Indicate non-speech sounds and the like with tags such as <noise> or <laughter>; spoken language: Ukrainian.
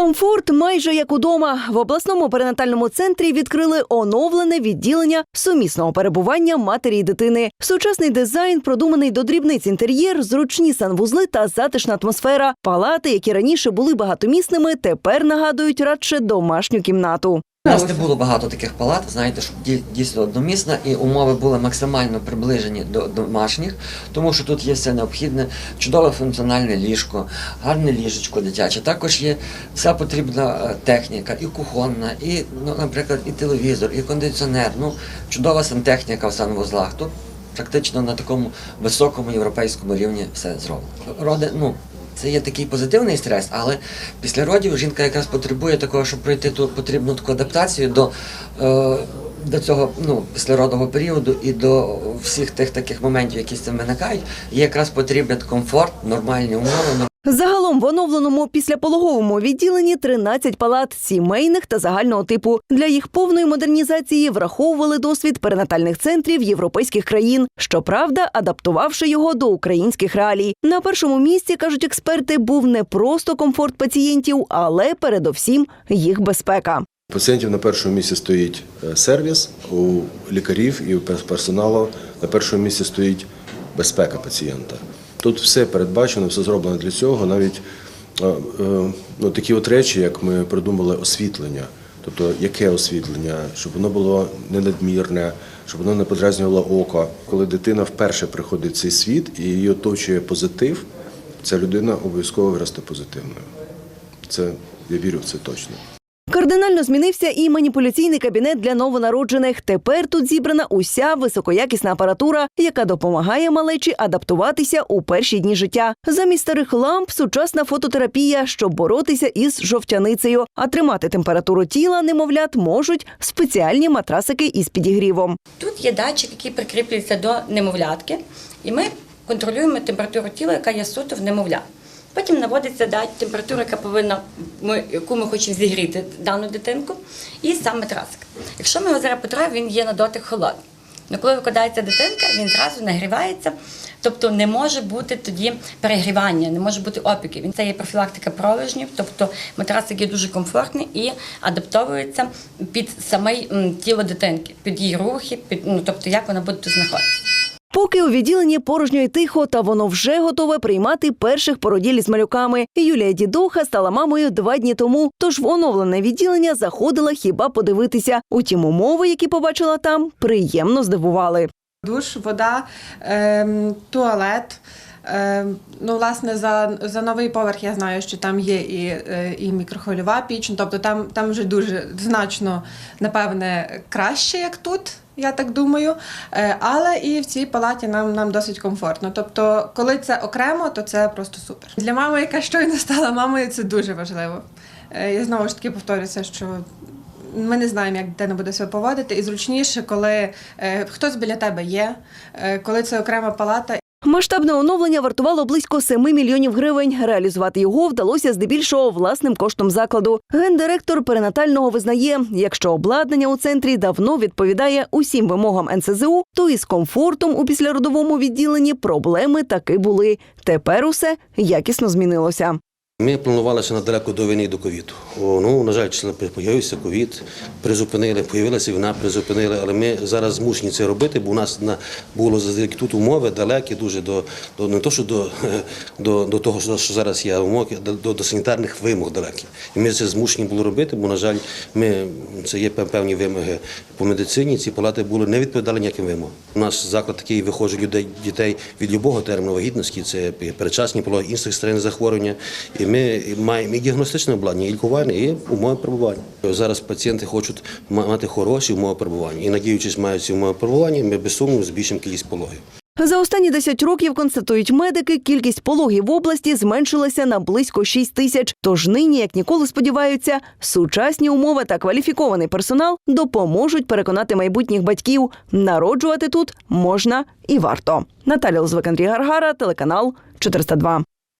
Комфорт майже як удома. В обласному перинатальному центрі відкрили оновлене відділення сумісного перебування матері й дитини. Сучасний дизайн, продуманий до дрібниць інтер'єр, зручні санвузли та затишна атмосфера. Палати, які раніше були багатомісними, тепер нагадують радше домашню кімнату. У нас не було багато таких палат, знаєте, щоб ді- дійсно одномісна, і умови були максимально приближені до домашніх, тому що тут є все необхідне, чудове функціональне ліжко, гарне ліжечко дитяче. Також є вся потрібна е, техніка, і кухонна, і, ну, наприклад, і телевізор, і кондиціонер. Ну, чудова сантехніка в санвузлах. Тут практично на такому високому європейському рівні все зроблено. Роди, ну, це є такий позитивний стрес, але після родів жінка якраз потребує такого, щоб пройти ту потрібну таку адаптацію до, е, до цього ну, післяродового періоду і до всіх тих таких моментів, які з цим виникають. Є якраз потрібен комфорт, нормальні умови. Загалом в оновленому післяпологовому відділенні 13 палат сімейних та загального типу. Для їх повної модернізації враховували досвід перинатальних центрів європейських країн. Щоправда, адаптувавши його до українських реалій. На першому місці кажуть експерти, був не просто комфорт пацієнтів, але передовсім їх безпека. Пацієнтів на першому місці стоїть е, сервіс, у лікарів і персоналу на першому місці стоїть безпека пацієнта. Тут все передбачено, все зроблено для цього. Навіть е, е, ну, такі от речі, як ми придумали освітлення. Тобто, яке освітлення, щоб воно було не надмірне, щоб воно не подразнювало око. Коли дитина вперше приходить в цей світ і її оточує позитив, ця людина обов'язково виросте позитивною. Це я вірю в це точно. Кардинально змінився і маніпуляційний кабінет для новонароджених. Тепер тут зібрана уся високоякісна апаратура, яка допомагає малечі адаптуватися у перші дні життя. Замість старих ламп сучасна фототерапія, щоб боротися із жовтяницею. А тримати температуру тіла немовлят можуть спеціальні матрасики із підігрівом. Тут є датчик, який прикріплюється до немовлятки, і ми контролюємо температуру тіла, яка є суто в немовля. Потім наводиться да, температура, яка повинна, ми, яку ми хочемо зігріти дану дитинку, і сам матрасик. Якщо ми його зараз потраємо, він є на дотик холодний. Но коли викладається дитинка, він зразу нагрівається, тобто не може бути тоді перегрівання, не може бути опіки. Він це є профілактика пролежнів, тобто матрасик є дуже комфортний і адаптовується під саме тіло дитинки, під її рухи, під ну тобто як вона буде тут знаходитися. Поки у відділенні порожньо й тихо, та воно вже готове приймати перших породіль з малюками. Юлія Дідуха стала мамою два дні тому. Тож в оновлене відділення заходила хіба подивитися. Утім, умови, які побачила там, приємно здивували. Душ, вода, ем, туалет. Ем, ну, власне, за, за новий поверх я знаю, що там є і, е, і мікрохвильова піч. Ну, Тобто там, там вже дуже значно, напевне, краще, як тут, я так думаю. Е, але і в цій палаті нам, нам досить комфортно. Тобто, коли це окремо, то це просто супер. Для мами, яка щойно стала мамою, це дуже важливо. Е, я знову ж таки повторюся, що ми не знаємо, як дитина буде себе поводити, і зручніше, коли е, хтось біля тебе є, е, коли це окрема палата. Масштабне оновлення вартувало близько 7 мільйонів гривень. Реалізувати його вдалося здебільшого власним коштом закладу. Гендиректор перинатального визнає, якщо обладнання у центрі давно відповідає усім вимогам НСЗУ, то із комфортом у післяродовому відділенні проблеми таки були. Тепер усе якісно змінилося. Ми планували ще до війни до ковіду. Ну, на жаль, появився ковід, призупинили, появилася війна, призупинили, але ми зараз змушені це робити, бо у нас на, було тут умови далекі дуже до, до не то, що до, <laughs> до, до того, що, зараз є, умови до, до, санітарних вимог далекі. І ми це змушені були робити, бо, на жаль, ми, це є певні вимоги по медицині, ці палати були не відповідали ніяким вимогам. У нас заклад такий виходить дітей від любого терміну вагітності, це передчасні пологи, інших стресних захворювання. І ми маємо і діагностичне обладнання, і лікування, і умови перебування. Зараз пацієнти хочуть мати хороші умови перебування. І надіючись, мають ці умови перебування, ми без сумніву збільшимо кількість пологів. За останні 10 років, констатують медики, кількість пологів в області зменшилася на близько 6 тисяч. Тож нині, як ніколи сподіваються, сучасні умови та кваліфікований персонал допоможуть переконати майбутніх батьків. Народжувати тут можна і варто. Наталя Лозвик, Андрій Гаргара, телеканал 402.